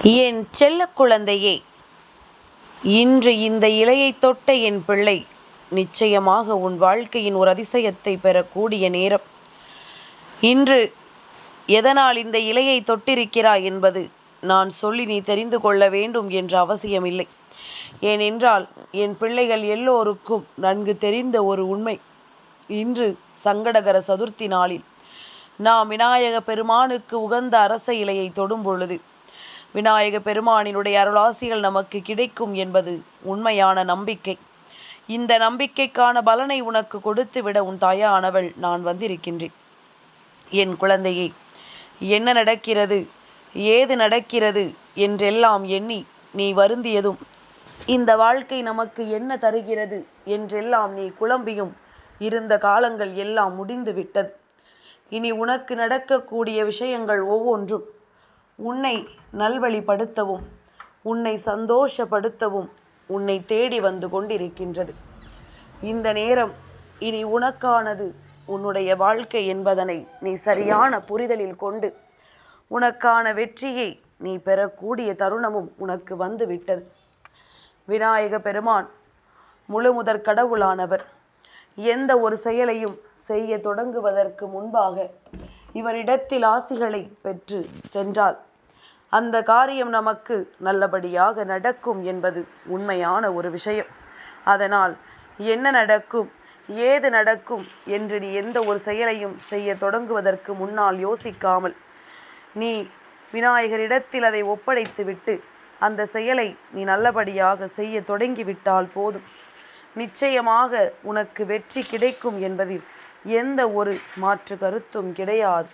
என் செல்ல குழந்தையே இன்று இந்த இலையை தொட்ட என் பிள்ளை நிச்சயமாக உன் வாழ்க்கையின் ஒரு அதிசயத்தை பெறக்கூடிய நேரம். இன்று எதனால் இந்த இலையை தொட்டிருக்கிறாய் என்பது நான் சொல்லி நீ தெரிந்து கொள்ள வேண்டும் என்ற அவசியமில்லை. ஏனென்றால் என் பிள்ளைகள் எல்லோருக்கும் நன்கு தெரிந்த ஒரு உண்மை. இன்று சங்கடகர சதுர்த்தி நாளில் நாம் விநாயக பெருமானுக்கு உகந்த அரச இலையை தொடும் பொழுது விநாயக பெருமானினுடைய அருளாசிகள் நமக்கு கிடைக்கும் என்பது உண்மையான நம்பிக்கை. இந்த நம்பிக்கைக்கான பலனை உனக்கு கொடுத்து விட உன் தாயானவள் நான் வந்திருக்கின்றேன். என் குழந்தையே என்ன நடக்கிறது? ஏது நடக்கிறது? என்றெல்லாம் எண்ணி நீ வருந்தியதும் இந்த வாழ்க்கை நமக்கு என்ன தருகிறது? என்றெல்லாம் நீ குழம்பியும் இருந்த காலங்கள் எல்லாம் முடிந்து விட்டது. இனி உனக்கு நடக்கக்கூடிய விஷயங்கள் ஒவ்வொன்றும் உன்னை நல்வழிப்படுத்தவும் உன்னை சந்தோஷப்படுத்தவும் உன்னை தேடி வந்து கொண்டிருக்கின்றது. இந்த நேரம் இனி உனக்கானது உன்னுடைய வாழ்க்கை என்பதனை நீ சரியான புரிதலில் கொண்டு உனக்கான வெற்றியை நீ பெறக்கூடிய தருணமும் உனக்கு வந்து விட்டது விநாயக பெருமான் முழு முதற் கடவுளானவர். எந்த ஒரு செயலையும் செய்ய தொடங்குவதற்கு முன்பாக இவரிடத்தில் ஆசிகளை பெற்று சென்றால் அந்த காரியம் நமக்கு நல்லபடியாக நடக்கும் என்பது உண்மையான ஒரு விஷயம். அதனால் என்ன நடக்கும் ஏது நடக்கும் என்று நீ எந்த ஒரு செயலையும் செய்ய தொடங்குவதற்கு முன்னால் யோசிக்காமல் நீ விநாயகரிடத்தில் அதை ஒப்படைத்துவிட்டு அந்த செயலை நீ நல்லபடியாக செய்ய தொடங்கிவிட்டால் போதும். நிச்சயமாக உனக்கு வெற்றி கிடைக்கும் என்பதில் எந்த ஒரு மாற்று கருத்தும் கிடையாது.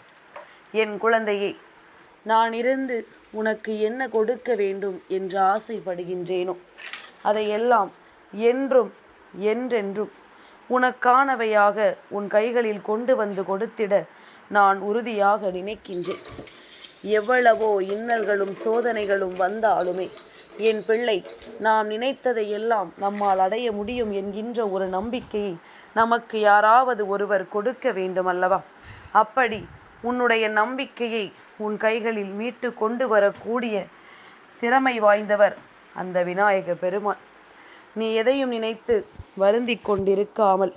என் குழந்தையை நான் இருந்து உனக்கு என்ன கொடுக்க வேண்டும் என்று ஆசைப்படுகின்றேனோ? அதையெல்லாம் என்றும் என்றென்றும் உனக்கானவையாக உன் கைகளில் கொண்டு வந்து கொடுத்திட நான் உறுதியாக நினைக்கின்றேன். எவ்வளவோ இன்னல்களும் சோதனைகளும் வந்தாலுமே என் பிள்ளை நாம் நினைத்ததை எல்லாம் நம்மால் அடைய முடியும் என்கின்ற ஒரு நம்பிக்கையை நமக்கு யாராவது ஒருவர் கொடுக்க வேண்டும் அல்லவா அப்படி உன்னுடைய நம்பிக்கையை உன் கைகளில் மீட்டு கொண்டு வரக்கூடிய திறமை வாய்ந்தவர் அந்த விநாயக பெருமான். நீ எதையும் நினைத்து வருந்தி கொண்டிருக்காமல்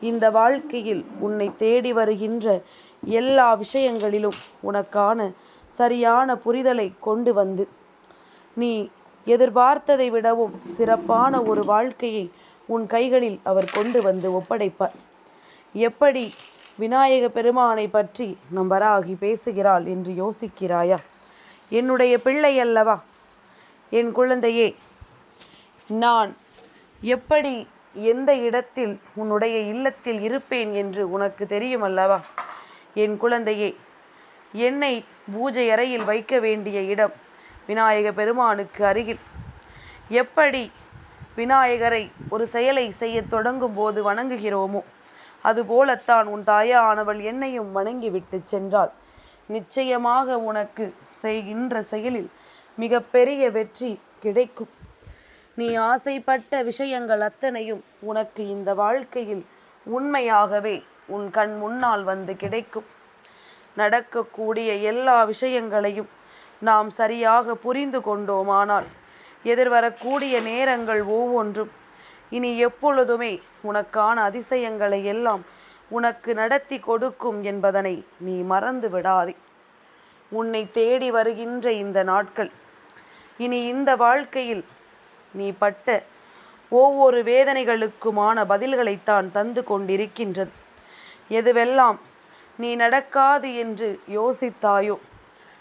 இந்த வாழ்க்கையில் உன்னை தேடி வருகின்ற எல்லா விஷயங்களிலும் உனக்கான சரியான புரிதலை கொண்டு வந்து நீ எதிர்பார்த்ததை விடவும் சிறப்பான ஒரு வாழ்க்கையை உன் கைகளில் அவர் கொண்டு வந்து ஒப்படைப்பார். எப்படி விநாயக பெருமானை பற்றி நம் வராகி பேசுகிறாள் என்று யோசிக்கிறாயா? என்னுடைய பிள்ளை அல்லவா? என் குழந்தையே நான் எப்படி எந்த இடத்தில் உன்னுடைய இல்லத்தில் இருப்பேன் என்று உனக்கு தெரியும் அல்லவா? என் குழந்தையே என்னை பூஜை அறையில் வைக்க வேண்டிய இடம் விநாயக பெருமானுக்கு அருகில். எப்படி விநாயகரை ஒரு செயலை செய்ய தொடங்கும் போது வணங்குகிறோமோ அதுபோலத்தான் உன் தாயானவள் என்னையும் வணங்கிவிட்டு சென்றாள். நிச்சயமாக உனக்கு செய்கின்ற செயலில் மிகப்பெரிய வெற்றி கிடைக்கும். நீ ஆசைப்பட்ட விஷயங்கள் அத்தனையும் உனக்கு இந்த வாழ்க்கையில் உண்மையாகவே உன் கண் முன்னால் வந்து கிடைக்கும். நடக்கக்கூடிய எல்லா விஷயங்களையும் நாம் சரியாக புரிந்து கொண்டோமானால் எதிர்வரக்கூடிய நேரங்கள் ஒவ்வொன்றும் இனி எப்பொழுதுமே உனக்கான அதிசயங்களை எல்லாம் உனக்கு நடத்தி கொடுக்கும் என்பதனை நீ மறந்து விடாதே. உன்னை தேடி வருகின்ற இந்த நாட்கள் இனி இந்த வாழ்க்கையில் நீ பட்ட ஒவ்வொரு வேதனைகளுக்குமான பதில்களைத்தான் தந்து கொண்டிருக்கின்றது. எதுவெல்லாம் நீ நடக்காது என்று யோசித்தாயோ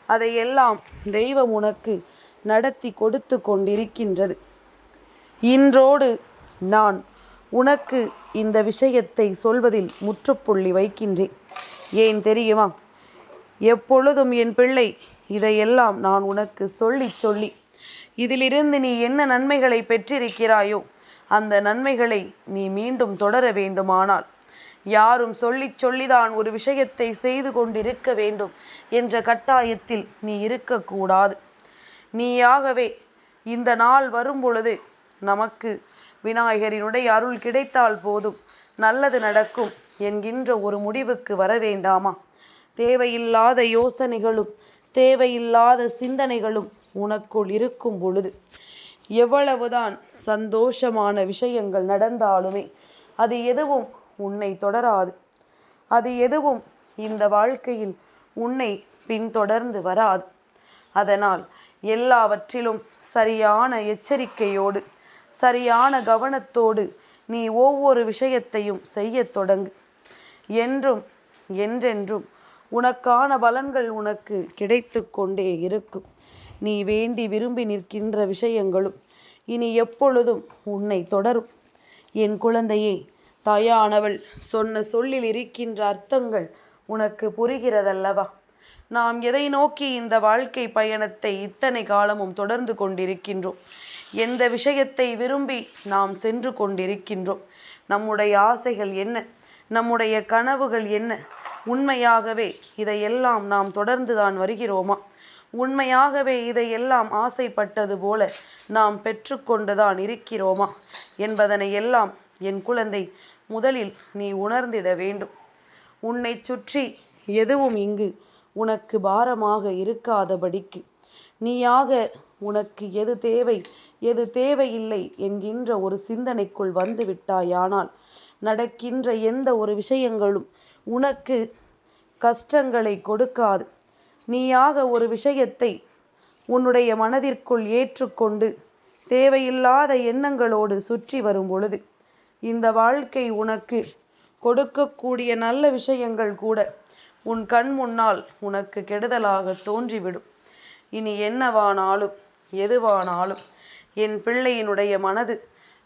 அதையெல்லாம் தெய்வம் உனக்கு நடத்தி கொடுத்து கொண்டிருக்கின்றது. இன்றோடு நான் உனக்கு இந்த விஷயத்தை சொல்வதில் முற்றுப்புள்ளி வைக்கின்றேன். ஏன் தெரியுமா? எப்பொழுதும் என் பிள்ளை இதையெல்லாம் நான் உனக்கு சொல்லி சொல்லி இதிலிருந்து நீ என்ன நன்மைகளை பெற்றிருக்கிறாயோ அந்த நன்மைகளை நீ மீண்டும் தொடர வேண்டுமானால் யாரும் சொல்லி சொல்லிதான் ஒரு விஷயத்தை செய்து கொண்டிருக்க வேண்டும் என்ற கட்டாயத்தில் நீ இருக்கக்கூடாது. நீயாகவே இந்த நாள் வரும் பொழுது நமக்கு விநாயகரினுடைய அருள் கிடைத்தால் போதும். நல்லது நடக்கும் என்கின்ற ஒரு முடிவுக்கு வர வேண்டாமா? தேவையில்லாத யோசனைகளும் தேவையில்லாத சிந்தனைகளும் உனக்குள் இருக்கும் பொழுது எவ்வளவுதான் சந்தோஷமான விஷயங்கள் நடந்தாலுமே அது எதுவும் உன்னை தொடராது. அது எதுவும் இந்த வாழ்க்கையில் உன்னை பின்தொடர்ந்து வராது. அதனால் எல்லாவற்றிலும் சரியான எச்சரிக்கையோடு சரியான கவனத்தோடு நீ ஒவ்வொரு விஷயத்தையும் செய்யத் தொடங்கு. என்றும் என்றென்றும் உனக்கான பலன்கள் உனக்கு கிடைத்து கொண்டே இருக்கும். நீ வேண்டி விரும்பி நிற்கின்ற விஷயங்களும் இனி எப்பொழுதும் உன்னை தொடரும். என் குழந்தையே தாயானவள் சொன்ன சொல்லில் இருக்கின்ற அர்த்தங்கள் உனக்கு புரிகிறதல்லவா? நாம் எதை நோக்கி இந்த வாழ்க்கை பயணத்தை இத்தனை காலமும் தொடர்ந்து கொண்டிருக்கின்றோம்? எந்த விஷயத்தை விரும்பி நாம் சென்று கொண்டிருக்கின்றோம்? நம்முடைய ஆசைகள் என்ன? நம்முடைய கனவுகள் என்ன? உண்மையாகவே இதையெல்லாம் நாம் தொடர்ந்து தான் வருகிறோமா? உண்மையாகவே இதையெல்லாம் ஆசைப்பட்டது போல நாம் பெற்றுக்கொண்டுதான் இருக்கிறோமா? என்பதனை எல்லாம் என் குழந்தை முதலில் நீ உணர்ந்திட வேண்டும். உன்னை சுற்றி எதுவும் இங்கு உனக்கு பாரமாக இருக்காதபடிக்கு. நீயாக உனக்கு எது தேவை? எது தேவையில்லை என்கின்ற ஒரு சிந்தனைக்குள் வந்து விட்டாயானால் நடக்கின்ற எந்த ஒரு விஷயங்களும் உனக்கு கஷ்டங்களை கொடுக்காது. நீயாக ஒரு விஷயத்தை உன்னுடைய மனதிற்குள் ஏற்றுக்கொண்டு தேவையில்லாத எண்ணங்களோடு சுற்றி வரும் பொழுது இந்த வாழ்க்கை உனக்கு கொடுக்கக்கூடிய நல்ல விஷயங்கள் கூட உன் கண் முன்னால் உனக்கு கெடுதலாக தோன்றிவிடும். இனி என்னவானாலும் எதுவானாலும் என் பிள்ளையினுடைய மனது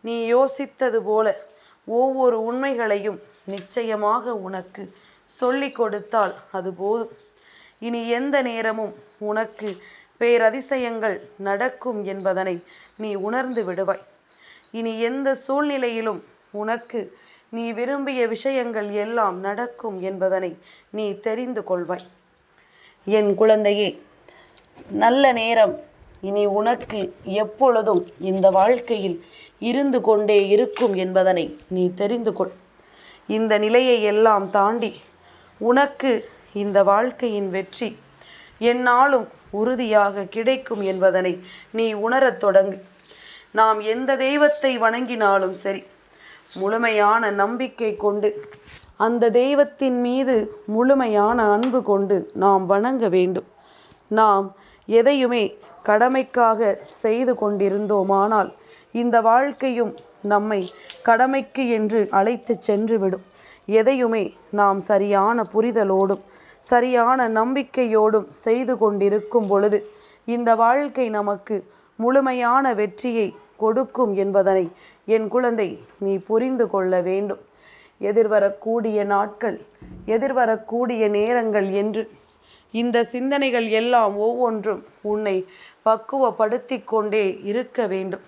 நீ யோசித்தது போல ஒவ்வொரு உண்மைகளையும் நிச்சயமாக உனக்கு சொல்லி கொடுத்தால் அது போதும். இனி எந்த நேரமும் உனக்கு பேரதிசயங்கள் நடக்கும் என்பதனை நீ உணர்ந்து விடுவாய். இனி எந்த சூழ்நிலையிலும் உனக்கு நீ விரும்பிய விஷயங்கள் எல்லாம் நடக்கும் என்பதனை நீ தெரிந்து கொள்வாய். என் குழந்தையே நல்ல நேரம். இனி உனக்கு எப்பொழுதும் இந்த வாழ்க்கையில் இருந்து கொண்டே இருக்கும் என்பதனை நீ தெரிந்து கொள். இந்த நிலையை எல்லாம் தாண்டி உனக்கு இந்த வாழ்க்கையின் வெற்றி என்னாலும் உறுதியாக கிடைக்கும் என்பதனை நீ உணரத் தொடங்கு. நாம் எந்த தெய்வத்தை வணங்கினாலும் சரி முழுமையான நம்பிக்கை கொண்டு அந்த தெய்வத்தின் மீது முழுமையான அன்பு கொண்டு நாம் வணங்க வேண்டும். நாம் எதையுமே கடமைக்காக செய்து கொண்டிருந்தோமானால் இந்த வாழ்க்கையும் நம்மை கடமைக்கு என்று அழைத்து சென்றுவிடும். எதையுமே நாம் சரியான புரிதலோடும் சரியான நம்பிக்கையோடும் செய்து கொண்டிருக்கும் பொழுது இந்த வாழ்க்கை நமக்கு முழுமையான வெற்றியை கொடுக்கும் என்பதனை என் குழந்தை நீ புரிந்து கொள்ள வேண்டும். எதிர்வரக்கூடிய நாட்கள் எதிர்வரக்கூடிய நேரங்கள் என்று இந்த சிந்தனைகள் எல்லாம் ஒவ்வொன்றும் உன்னை பக்குவப்படுத்தி கொண்டே இருக்க வேண்டும்.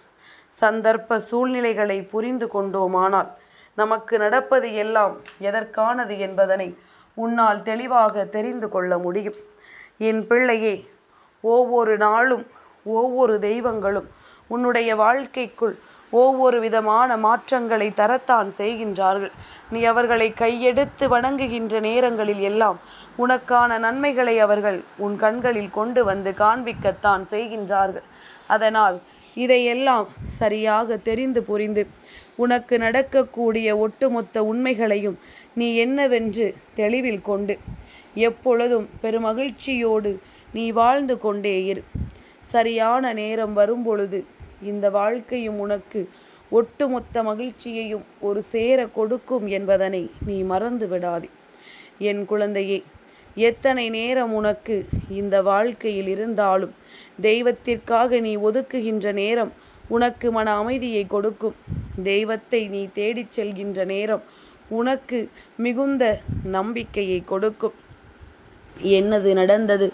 சந்தர்ப்ப சூழ்நிலைகளை புரிந்து கொண்டோமானால் நமக்கு நடப்பது எல்லாம் எதற்கானது என்பதனை உன்னால் தெளிவாக தெரிந்து கொள்ள முடியும். என் பிள்ளையே ஒவ்வொரு நாளும் ஒவ்வொரு தெய்வங்களும் உன்னுடைய வாழ்க்கைக்குள் ஒவ்வொரு விதமான மாற்றங்களை தரத்தான் செய்கின்றார்கள். நீ அவர்களை கையெடுத்து வணங்குகின்ற நேரங்களில் எல்லாம் உனக்கான நன்மைகளை அவர்கள் உன் கண்களில் கொண்டு வந்து காண்பிக்கத்தான் செய்கின்றார்கள். அதனால் இதையெல்லாம் சரியாக தெரிந்து புரிந்து உனக்கு நடக்கக்கூடிய ஒட்டுமொத்த உண்மைகளையும் நீ என்னவென்று தெளிவில் கொண்டு எப்பொழுதும் பெருமகிழ்ச்சியோடு நீ வாழ்ந்து கொண்டே இரு. சரியான நேரம் வரும்பொழுது இந்த வாழ்க்கையும் உனக்கு ஒட்டுமொத்த மகிழ்ச்சியையும் ஒரு சேர கொடுக்கும் என்பதனை நீ மறந்து விடாதே என் குழந்தையே எத்தனை நேரம் உனக்கு இந்த வாழ்க்கையில் இருந்தாலும் தெய்வத்திற்காக நீ ஒதுக்குகின்ற நேரம் உனக்கு மன அமைதியை கொடுக்கும். தெய்வத்தை நீ தேடிச் செல்கின்ற நேரம் உனக்கு மிகுந்த நம்பிக்கையை கொடுக்கும். என்னது நடந்தது?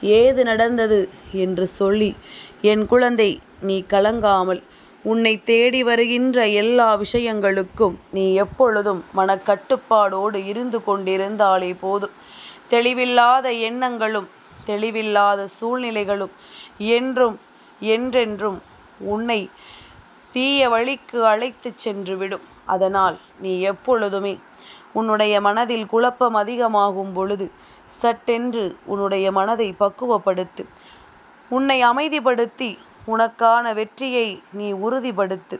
ஏது நடந்தது என்று சொல்லி என் குழந்தை நீ கலங்காமல் உன்னை தேடி வருகின்ற எல்லா விஷயங்களுக்கும் நீ எப்பொழுதும் மனக்கட்டுப்பாடோடு இருந்து கொண்டிருந்தாலே போதும். தெளிவில்லாத எண்ணங்களும் தெளிவில்லாத சூழ்நிலைகளும் என்றும் என்றென்றும் உன்னை தீய வழிக்கு அழைத்து சென்று விடும். அதனால் நீ எப்பொழுதுமே உன்னுடைய மனதில் குழப்பம் அதிகமாகும் பொழுது சட்டென்று உன்னுடைய மனதை பக்குவப்படுத்து. உன்னை அமைதிப்படுத்தி உனக்கான வெற்றியை நீ உறுதிப்படுத்து.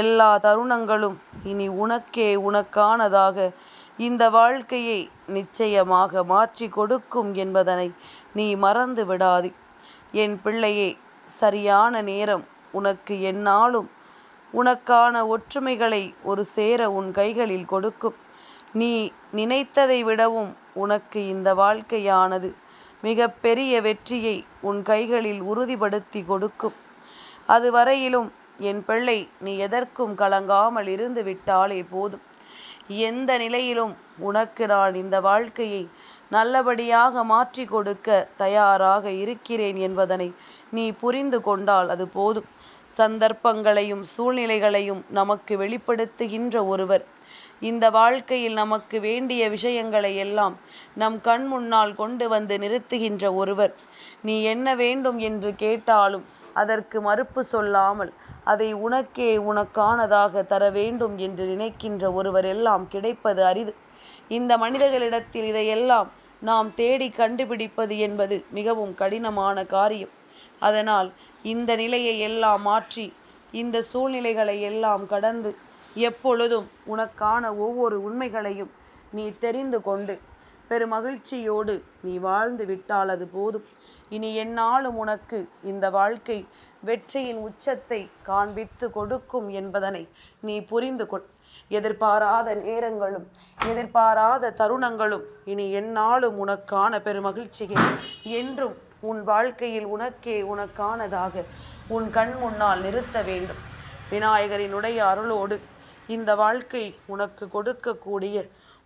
எல்லா தருணங்களும் இனி உனக்கே உனக்கானதாக இந்த வாழ்க்கையை நிச்சயமாக மாற்றி கொடுக்கும் என்பதனை நீ மறந்து விடாது. என் பிள்ளையே சரியான நேரம் உனக்கு என்னாலும் உனக்கான ஒற்றுமைகளை ஒரு சேர உன் கைகளில் கொடுக்கும். நீ நினைத்ததை விடவும் உனக்கு இந்த வாழ்க்கையானது மிக பெரிய வெற்றியை உன் கைகளில் உறுதிப்படுத்தி கொடுக்கும். அதுவரையிலும் என் பிள்ளை நீ எதற்கும் கலங்காமல் இருந்து விட்டாலே போதும். எந்த நிலையிலும் உனக்கு நான் இந்த வாழ்க்கையை நல்லபடியாக மாற்றி கொடுக்க தயாராக இருக்கிறேன் என்பதனை நீ புரிந்து கொண்டால் அது போதும். சந்தர்ப்பங்களையும் சூழ்நிலைகளையும் நமக்கு வெளிப்படுத்துகின்ற ஒருவர் இந்த வாழ்க்கையில் நமக்கு வேண்டிய விஷயங்களை எல்லாம் நம் கண் முன்னால் கொண்டு வந்து நிறுத்துகின்ற ஒருவர். நீ என்ன வேண்டும் என்று கேட்டாலும் அதற்கு மறுப்பு சொல்லாமல் அதை உனக்கே உனக்கானதாக தர வேண்டும் என்று நினைக்கின்ற ஒருவர் எல்லாம் கிடைப்பது அரிது. இந்த மனிதர்களிடத்தில் இதையெல்லாம் நாம் தேடி கண்டுபிடிப்பது என்பது மிகவும் கடினமான காரியம். அதனால் இந்த நிலையை எல்லாம் மாற்றி இந்த சூழ்நிலைகளை எல்லாம் கடந்து எப்பொழுதும் உனக்கான ஒவ்வொரு உண்மைகளையும் நீ தெரிந்து கொண்டு பெருமகிழ்ச்சியோடு நீ வாழ்ந்து விட்டால் அது போதும். இனி என்னாலும் உனக்கு இந்த வாழ்க்கை வெற்றியின் உச்சத்தை காண்பித்து கொடுக்கும் என்பதனை நீ புரிந்து கொள். எதிர்பாராத நேரங்களும் எதிர்பாராத தருணங்களும் இனி என்னாலும் உனக்கான பெருமகிழ்ச்சியை. என்றும் உன் வாழ்க்கையில் உனக்கே உனக்கானதாக உன் கண் முன்னால் நிறுத்த வேண்டும். விநாயகரினுடைய அருளோடு இந்த வாழ்க்கை உனக்கு கொடுக்கக்கூடிய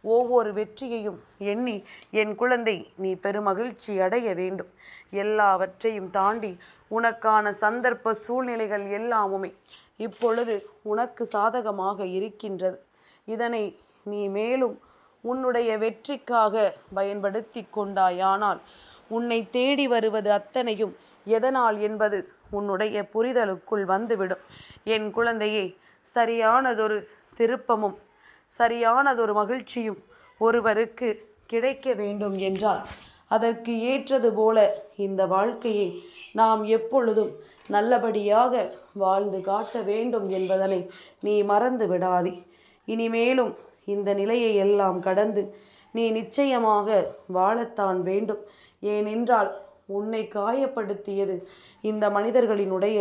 ஒவ்வொரு வெற்றியையும் எண்ணி என் குழந்தை நீ பெருமகிழ்ச்சி அடைய வேண்டும். எல்லாவற்றையும் தாண்டி உனக்கான சந்தர்ப்ப சூழ்நிலைகள் எல்லாமுமே இப்பொழுது உனக்கு சாதகமாக இருக்கின்றது. இதனை நீ மேலும் உன்னுடைய வெற்றிக்காக பயன்படுத்தி கொண்டாயானால் உன்னை தேடி வருவது அத்தனையும் எதனால் என்பது உன்னுடைய புரிதலுக்குள் வந்துவிடும். என் குழந்தையை சரியானதொரு திருப்பமும் சரியானதொரு மகிழ்ச்சியும் ஒருவருக்கு கிடைக்க வேண்டும் என்றால் அதற்கு ஏற்றது போல இந்த வாழ்க்கையை நாம் எப்பொழுதும் நல்லபடியாக வாழ்ந்து காட்ட வேண்டும் என்பதனை நீ மறந்து விடாதே. இனிமேலும் இந்த நிலையை எல்லாம் கடந்து நீ நிச்சயமாக வாழத்தான் வேண்டும். ஏனென்றால் உன்னை காயப்படுத்தியது. இந்த மனிதர்களினுடைய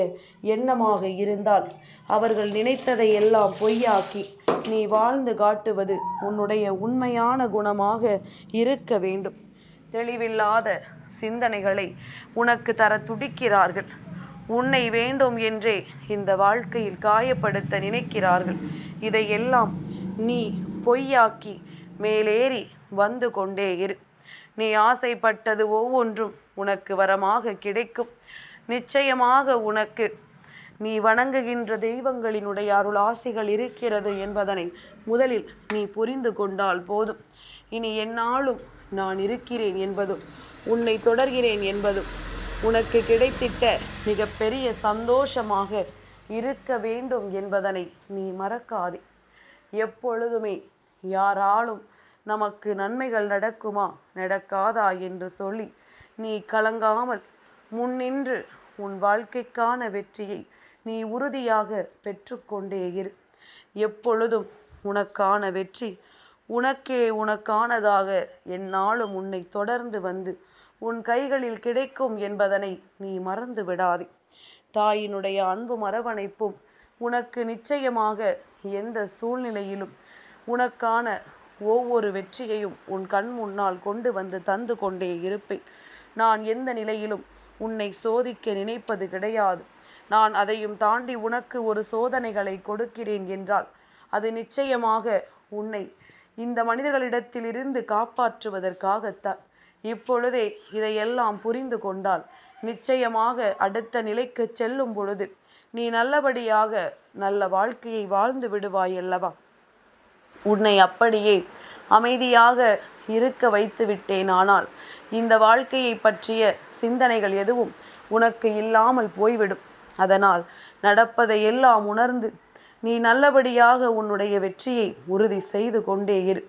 எண்ணமாக இருந்தால் அவர்கள் நினைத்ததை எல்லாம் பொய்யாக்கி நீ வாழ்ந்து காட்டுவது உன்னுடைய உண்மையான குணமாக இருக்க வேண்டும். தெளிவில்லாத சிந்தனைகளை உனக்கு தர துடிக்கிறார்கள். உன்னை வேண்டும் என்றே இந்த வாழ்க்கையில் காயப்படுத்த நினைக்கிறார்கள். இதையெல்லாம் நீ பொய்யாக்கி மேலேறி வந்து கொண்டே இரு. நீ ஆசைப்பட்டது ஒவ்வொன்றும் உனக்கு வரமாக கிடைக்கும். நிச்சயமாக உனக்கு நீ வணங்குகின்ற தெய்வங்களினுடைய அருள் ஆசைகள் இருக்கிறது என்பதனை முதலில் நீ புரிந்து கொண்டால் போதும். இனி என்னாலும் நான் இருக்கிறேன் என்பதும் உன்னை தொடர்கிறேன் என்பதும் உனக்கு கிடைத்திட்ட மிகப்பெரிய சந்தோஷமாக இருக்க வேண்டும் என்பதனை நீ மறக்காதே. எப்பொழுதுமே யாராலும் நமக்கு நன்மைகள் நடக்குமா? நடக்காதா என்று சொல்லி நீ கலங்காமல் முன்னின்று உன் வாழ்க்கைக்கான வெற்றியை நீ உறுதியாக பெற்றுக்கொண்டே இரு. எப்பொழுதும் உனக்கான வெற்றி உனக்கே உனக்கானதாக என்னாலும் உன்னை தொடர்ந்து வந்து உன் கைகளில் கிடைக்கும் என்பதனை நீ மறந்து விடாதே. தாயினுடைய அன்பு மரவணைப்பும் உனக்கு நிச்சயமாக எந்த சூழ்நிலையிலும் உனக்கான ஒவ்வொரு வெற்றியையும் உன் கண் முன்னால் கொண்டு வந்து தந்து கொண்டே இருப்பேன். நான் எந்த நிலையிலும் உன்னை சோதிக்க நினைப்பது கிடையாது. நான் அதையும் தாண்டி உனக்கு ஒரு சோதனைகளை கொடுக்கிறேன் என்றால் அது நிச்சயமாக உன்னை இந்த மனிதர்களிடத்திலிருந்து காப்பாற்றுவதற்காகத்தான். இப்பொழுதே இதையெல்லாம் புரிந்து கொண்டால் நிச்சயமாக அடுத்த நிலைக்கு செல்லும் பொழுது நீ நல்லபடியாக நல்ல வாழ்க்கையை வாழ்ந்து விடுவாய் அல்லவா? உன்னை அப்படியே அமைதியாக இருக்க வைத்து விட்டேன் ஆனால் இந்த வாழ்க்கையை பற்றிய சிந்தனைகள் எதுவும் உனக்கு இல்லாமல் போய்விடும். அதனால் நடப்பதை எல்லாம் உணர்ந்து நீ நல்லபடியாக உன்னுடைய வெற்றியை உறுதி செய்து கொண்டே இரு.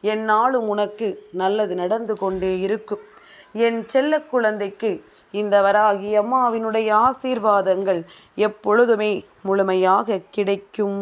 என்னாலும் உனக்கு நல்லது நடந்து கொண்டே இருக்கும். என் செல்ல குழந்தைக்கு இந்த வராகி அம்மாவினுடைய ஆசீர்வாதங்கள் எப்பொழுதுமே முழுமையாக கிடைக்கும்.